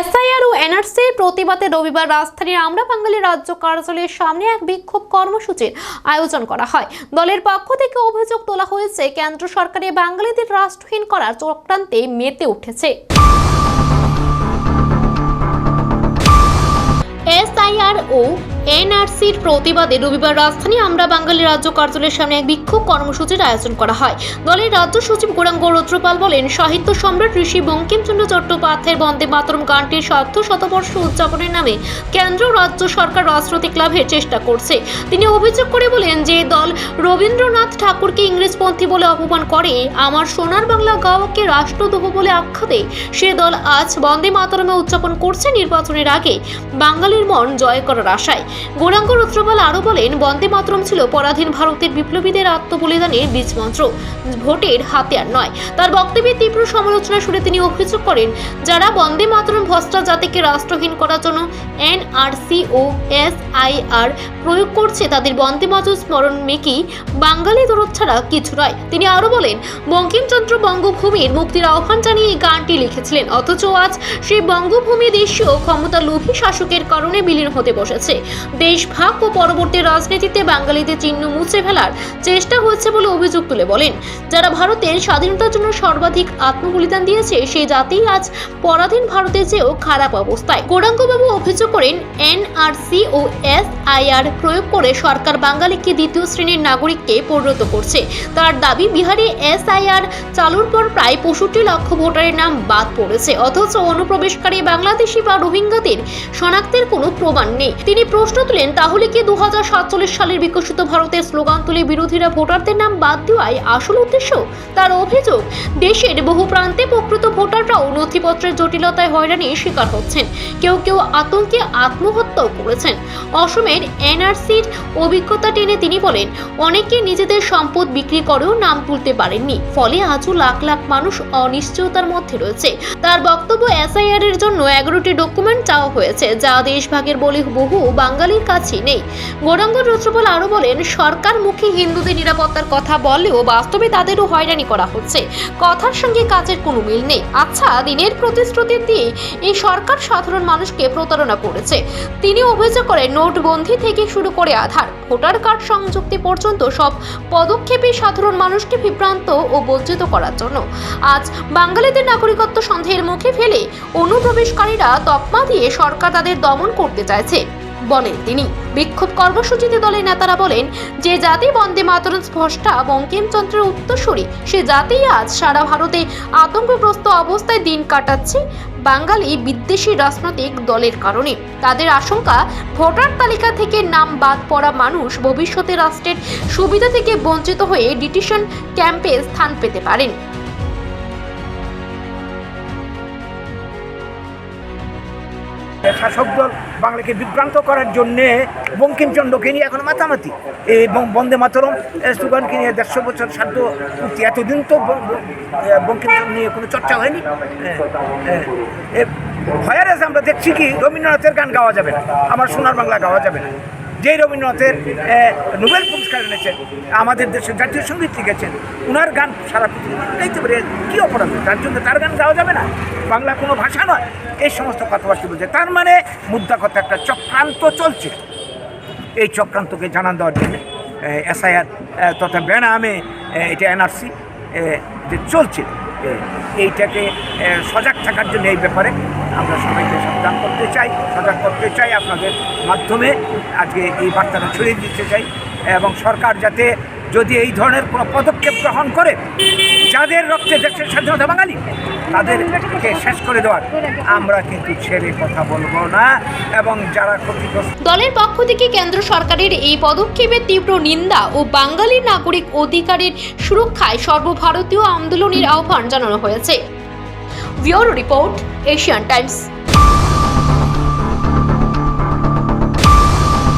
SIR ও এনআরসির প্রতিবাদে রবিবার রাজধানীর আমরা বাঙালি রাজ্য কার্যালয়ের সামনে এক বিক্ষোভ কর্মসূচির আয়োজন করা হয়। দলের পক্ষ থেকে অভিযোগ তোলা হয়েছে, কেন্দ্র সরকারে বাঙালিদের রাষ্ট্রহীন করার চক্রান্তে মেতে উঠেছে। এসআইআর ও এনআরসির প্রতিবাদে রবিবার রাজধানী আমরা বাঙালি রাজ্য কার্যালয়ের সামনে এক বিক্ষোভ কর্মসূচির আয়োজন করা হয়। দলের রাজ্য সচিব গৌরাঙ্গ রুদ্রপাল বলেন, সাহিত্য সম্রাট ঋষি বঙ্কিমচন্দ্র চট্টোপাধ্যায়ের বন্দে মাতরম গানটির সার্ধ শতবর্ষ উদযাপনের নামে কেন্দ্র রাজ্য সরকার রাজনৈতিক লাভের চেষ্টা করছে। তিনি অভিযোগ করে বলেন যে, দল রবীন্দ্রনাথ ঠাকুরকে ইংরেজপন্থী বলে অপমান করে, আমার সোনার বাংলা গাওয়াকে রাষ্ট্রদোহ বলে আখ্যা দেয়। সে দল আজ বন্দে মাতরমে উদযাপন করছে নির্বাচনের আগে। বাঙালির মন জয় করার আশায়। গৌরাঙ্গ রুদ্রপাল আরও বলেন, বন্দে মাতরম ছিল পরাধীন ভারতের বিপ্লবীদের আত্মবলিদানের বীজমন্ত্র। ভোটের হাতিয়ার নয়। তার বক্তব্যে তীব্র সমালোচনা শুনে তিনি অভিযোগ করেন, যারা বন্দে মাতরম ভ্রষ্টা জাতিকে রাষ্ট্রহীন করার জন্য এনআরসি ও এসআইআর প্রয়োগ করছে, তাদের বন্দে মাতরম স্মরণ মেকি বাঙালি দরদ ছাড়া কিছু নয়। তিনি আরও বলেন, বঙ্কিমচন্দ্র বঙ্গভূমির মুক্তির আহ্বান জানিয়ে এই গানটি লিখেছিলেন। অথচ আজ সেই বঙ্গভূমি দেশীয় ক্ষমতা লোভী শাসকের কারণে বিলীন হতে বসেছে। দেশ ভাগ ও পরবর্তী রাজনীতিতে বাঙালিদের চিহ্ন মুছে ফেলার চেষ্টা হয়েছে বলে অভিযোগ তুলে বলেন। যারা ভারতের স্বাধীনতার জন্য সর্বাধিক আত্মবলিদান দিয়েছে সেই জাতি আজ পরাধীন ভারতের চেয়েও খারাপ অবস্থায়। গৌরাঙ্গবাবু অভিযোগ করেন, এনআরসি ও এসআইআর প্রয়োগ করে সরকার বাঙালিকে দ্বিতীয় শ্রেণির নাগরিককে পরিণত করছে। তার দাবি, বিহারে এসআইআর চালুর পর প্রায় পঁয়ষট্টি লক্ষ ভোটারের নাম বাদ পড়েছে, অথচ অনুপ্রবেশকারী বাংলাদেশি বা রোহিঙ্গাদের শনাক্তের কোনো প্রমাণ নেই। তিনি প্রশ্ন তুলেন, তাহলে কি দু সালের বিকশিত ভারতের স্লোগান তুলে বিরোধীরা ভোটারদের নাম বাদ দেওয়াই আসল উদ্দেশ্য? তার অভিযোগ, দেশের বহু প্রান্তে প্রকৃত ভোটাররাও নথিপত্রের জটিলতায় হয়রানির শিকার হচ্ছেন। কেউ কেউ আতঙ্কে আত্মহত্যাও করেছেন। অসমের এনআরসির অভিজ্ঞতা টেনে তিনি বলেন, অনেকে নিজেদের সম্পদ বিক্রি করেও নাম তুলতে পারেননি, ফলে আজও লাখ লাখ মানুষ অনিশ্চয়তার মধ্যে রয়েছে। তার বক্তব্য এসআইআর এর জন্য এগারোটি ডকুমেন্ট চাওয়া হয়েছে, যা দেশভাগের বলে বহু বাঙালির কাছে নেই। গৌরাঙ্গ রুদ্রপাল আরও বলেন সরকার মুখে হিন্দুদের নিরাপত্তার কথা বললেও বাস্তবে তাদেরও হয়রানি করা হচ্ছে। কথার সঙ্গে কাজের কোনো মিল নেই। আচ্ছা দিনের প্রতিশ্রুতি দিয়ে এই সরকার সাধারণ মানুষকে প্রতারণা করেছে। তিনি অভিযোগ করেন, নোটবন্দি থেকে শুরু করে আধার, ভোটার কার্ড সংযুক্তি পর্যন্ত সব পদক্ষেপে সাধারণ মানুষকে বিভ্রান্ত ও বঞ্চিত করার জন্য। আজ বাঙালিদের নাগরিকত্ব সন্দেহের মুখে ফেলে অনুপ্রবেশকারীরা তকমা দিয়ে সরকার তাদের দমন করতে চাইছে। বলেন তিনি। বিক্ষোভ কর্মসূচিতে দলের নেতারা বলেন, যে জাতি বন্দে মাতরম স্পষ্টা বঙ্কিমচন্দ্রের উত্তরসূরি, সে জাতি আজ সারা ভারতে আতঙ্কগ্রস্ত অবস্থায় দিন কাটাচ্ছে বাঙালি বিদ্বেষী রাজনৈতিক দলের কারণে। তাদের আশঙ্কা, ভোটার তালিকা থেকে নাম বাদ পড়া মানুষ ভবিষ্যতে রাষ্ট্রের সুবিধা থেকে বঞ্চিত হয়ে ডিটিশন ক্যাম্পে স্থান পেতে পারেন। শাসক দল বাংলাকে বিভ্রান্ত করার জন্যে বঙ্কিমচন্দ্রকে নিয়ে এখন মাতামাতি। এবং বন্দে মাতরম স্লোগানকে নিয়ে দেড়শো বছর সাধ্য পূর্তি। এতদিন তো বঙ্কিমচন্দ্র নিয়ে কোনো চর্চা হয়নি। ভয়ারেস আমরা দেখছি কি রবীন্দ্রনাথের গান গাওয়া যাবে না, আমার সোনার বাংলা গাওয়া যাবে না। যেই রবীন্দ্রনাথের নোবেল পুরস্কার এনেছেন, আমাদের দেশের জাতীয় সংগীত লিখেছেন ওনার গান সারা পৃথিবীতে গাইতে পারে কী অপরাধ? তার জন্য তার গান গাওয়া যাবে না। বাংলা কোনো ভাষা নয়। এই সমস্ত কথাবার্তা বলছে। তার মানে মুদ্রা কথা একটা চক্রান্ত চলছে। এই চক্রান্তকে জানান দেওয়ার জন্য এসআইআর তথা বেনামে এটা এনআরসি যে চলছে এইটাকে সজাগ থাকার জন্য এই ব্যাপারে আমরা সবাইকে করতে চাই, সজাগ করতে চাই আপনাদের মাধ্যমে। আজকে এই বার্তাটা ছড়িয়ে দিতে চাই এবং সরকার যাতে যদি এই ধরনের কোনো পদক্ষেপ গ্রহণ করে, যাদের রক্তে দেশের স্বাধীনতা বাঙালি, তাদেরকে শেষ করে দেওয়ার, আমরা কিন্তু ছেড়ে কথা বলব না এবং যারা ক্ষতিগ্রস্ত দলের পক্ষ থেকে কেন্দ্র সরকারের এই পদক্ষেপের তীব্র নিন্দা ও বাঙালি নাগরিক অধিকারের সুরক্ষায় সর্বভারতীয় আন্দোলনের আহ্বান জানানো হয়েছে। Bureau report, Asian Times.